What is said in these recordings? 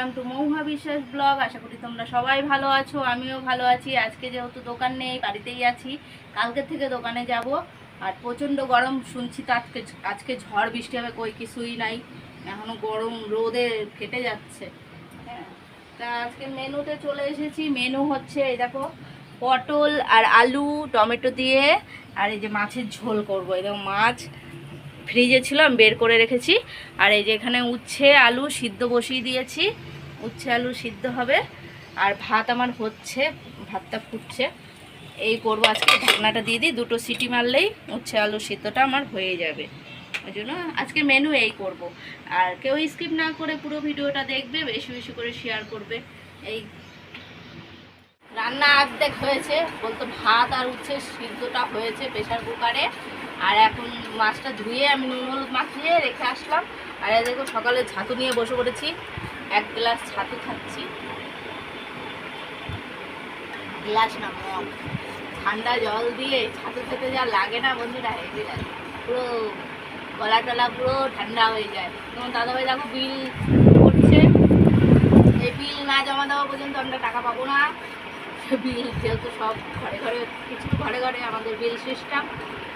Welcome to Mahua বিশ্বাস blog. আশা করি তোমরা সবাই ভালো আছো, আমিও ভালো আছি। আজকে যেহেতু দোকান নেই, বাড়িতেই আছি। কালকে থেকে দোকানে যাব। আর প্রচণ্ড গরম, শুনছি তো আজকে আজকে ঝড় বৃষ্টি হবে, কই কিছুই নাই। এখনও গরম, রোদে ফেটে যাচ্ছে। হ্যাঁ তা আজকে মেনুতে চলে এসেছি। মেনু হচ্ছে, এই দেখো, পটল আর আলু, টমেটো দিয়ে, আর এই যে মাছের ঝোল করব। এই দেখো, মাছ ফ্রিজে ছিল আমি বের করে রেখেছি। আর এই যে এখানে উচ্ছে, আলু সিদ্ধ বসিয়ে দিয়েছি। উচ্ছে আলু সিদ্ধ হবে। আর ভাত আমার হচ্ছে, ভাতটা ফুটছে। এই করব আজকে, ঢাকনাটা দিয়ে দিই, দুটো সিটি মারলেই উচ্ছে আলু সিদ্ধটা আমার হয়ে যাবে। ওই জন্য আজকে মেনু এই করব। আর কেউ স্কিপ না করে পুরো ভিডিওটা দেখবে, বেশি বেশি করে শেয়ার করবে। এই রান্না অর্ধেক হয়েছে, বলতো ভাত আর উচ্ছে সিদ্ধটা হয়েছে প্রেশার কুকারে আর এখন মাছটা ধুয়ে আমি নুন হলুদ মাখিয়ে রেখে আসলাম। আর দেখো সকালে ছাতু নিয়ে বসে পড়েছি। এক গ্লাস ছাতু খাচ্ছি। গ্লাস না, মগ। ঠান্ডা জল দিয়ে ছাতু খেতে যা লাগে না বন্ধুরা হেভি পুরো গলা টলা পুরো ঠান্ডা হয়ে যায়। তোমার দাদাভাই দেখো বিল করছে এই বিল না জমা দেওয়া পর্যন্ত আমরা টাকা পাবো না বিল, যেহেতু সব ঘরে ঘরে কিছু ঘরে ঘরে আমাদের বিল সিস্টেম,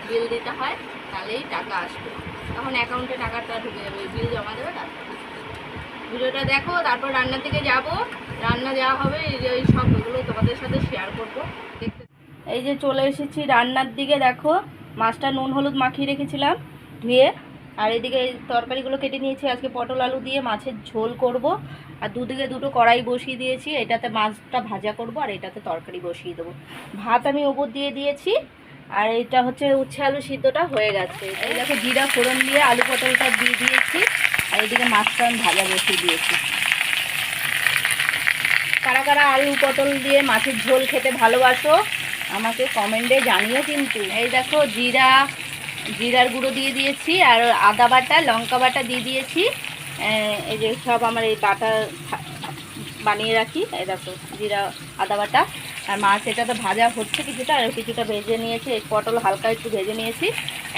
বিল দিতে হয়, তাহলেই টাকা আসবে। তখন অ্যাকাউন্টে টাকাটা ঢুকে যাবে বিল জমা দেবে, তারপর ভিডিওটা দেখো, তারপর রান্না থেকে যাব। রান্না যাওয়া হবে, এই যে এই সব এগুলো তোমাদের সাথে শেয়ার করব। এই যে চলে এসেছি রান্নার দিকে, দেখো। মাছটা নুন, হলুদ মাখিয়ে রেখেছিলাম, ধুয়ে আর এদিকে তরকারিগুলো কেটে নিয়েছি। আজকে পটল আলু দিয়ে মাছের ঝোল করব। আর দুদিকে দুটো কড়াই বসিয়ে দিয়েছি। এটাতে মাছটা ভাজা করব আর এটাতে তরকারি বসিয়ে দেবো। ভাত আমি ওপর দিয়ে দিয়েছি। আর এটা হচ্ছে উচ্ছে আলু সিদ্ধটা হয়ে গেছে। এই দেখো জিরা ফোড়ন দিয়ে আলু পটলটা দিয়ে দিয়েছি। আর এদিকে মাছটা আমি ভাজা বসিয়ে দিয়েছি। কারা কারা আলু পটল দিয়ে মাছের ঝোল খেতে ভালোবাসো, আমাকে কমেন্টে জানিও কিন্তু। এই দেখো জিরা জিরার গুঁড়ো দিয়ে দিয়েছি আর আদা বাটা, লঙ্কা বাটা দিয়ে দিয়েছি। এই যে সব আমার এই বাটা বানিয়ে রাখি। এই দেখো, জিরা, আদা বাটা। আর মাছ এটা তো ভাজা হচ্ছে কিছুটা, আর কিছুটা ভেজে নিয়েছি। এই পটল হালকা একটু ভেজে নিয়েছি।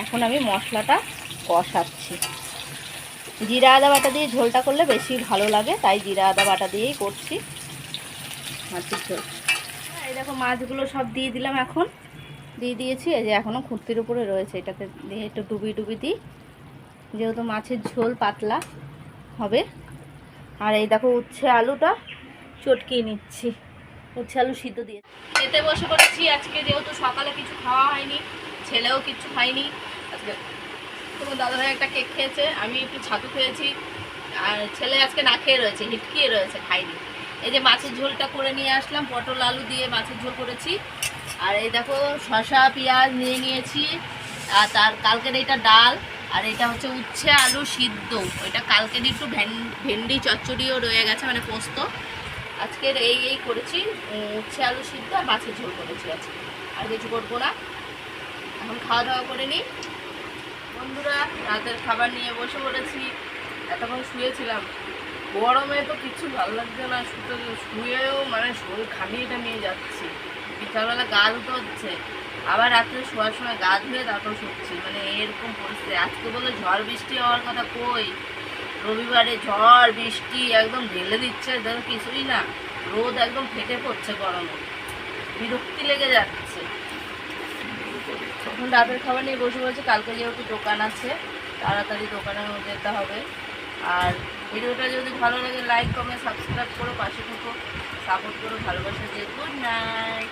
এখন আমি মশলাটা কষাচ্ছি। জিরা, আদা বাটা দিয়ে ঝোলটা করলে বেশি ভালো লাগে, তাই জিরা, আদা বাটা দিয়েই করছি। মাছের ঝোল। এই দেখো, মাছগুলো সব দিয়ে দিলাম এখন। দিয়ে দিয়েছি, এই যে এখনও খুঁটির উপরে রয়েছে এটাতে দিয়ে একটু ডুবি ডুবি দিই। যেহেতু মাছের ঝোল পাতলা হবে। আর এই দেখো উচ্ছে আলুটা চটকিয়ে নিচ্ছি। উচ্ছে আলু সিদ্ধ দিয়ে খেতে বসে পড়েছি। আজকে যেহেতু সকালে কিছু খাওয়া হয়নি, ছেলেও কিছু খায়নি। আজকে তোমার দাদাভাই একটা কেক খেয়েছে, আমি একটু ছাতু খেয়েছি। আর ছেলে আজকে না খেয়ে রয়েছে, হিটকিয়ে রয়েছে খাইনি এই যে মাছের ঝোলটা করে নিয়ে আসলাম, পটল, আলু দিয়ে মাছের ঝোল করেছি। আর এই দেখো শসা, পেঁয়াজ নিয়ে নিয়েছি। আর তার কালকের এইটা ডাল, আর এটা হচ্ছে উচ্ছে আলু সিদ্ধ। ওইটা কালকের একটু ভেন- ভেন্ডি চচ্চড়িও রয়ে গেছে মানে পোস্ত। আজকের এই এই করেছি উচ্ছে আলু সিদ্ধ আর মাছের ঝোল করেছি আজকে। আর কিছু করব না। এখন খাওয়া দাওয়া করে নিই। বন্ধুরা, রাতের খাবার নিয়ে বসে পড়েছি। এতক্ষণ শুয়েছিলাম। গরমে তো কিছু ভালো লাগছে না, শুতে, শুয়েও মানে শরীর খামিয়ে টামিয়ে যাচ্ছি। বিকালবেলা গা ধুতে হচ্ছে। আবার রাত্রে শোয়ার সময় গা ধুয়ে তারপর শুচ্ছি। মানে এরকম পরিস্থিতি। আজকে বলে ঝড় বৃষ্টি হওয়ার কথা কই? রবিবারে ঝড়, বৃষ্টি একদম ঢেলে দিচ্ছে। দেখো কিছুই না। রোদ একদম ফেটে পড়ছে গরমে। বিরক্তি লেগে যাচ্ছে। এখন রাতের খাবার নিয়ে বসে বসে কালকে যেহেতু দোকান আছে, তাড়াতাড়ি দোকানে যেতে হবে। আর ভিডিওটা যদি ভালো লাগে লাইক কমেন্ট সাবস্ক্রাইব করো, পাশে থেকো। সাপোর্ট করো, ভালোবাসা দিয়ে। Good night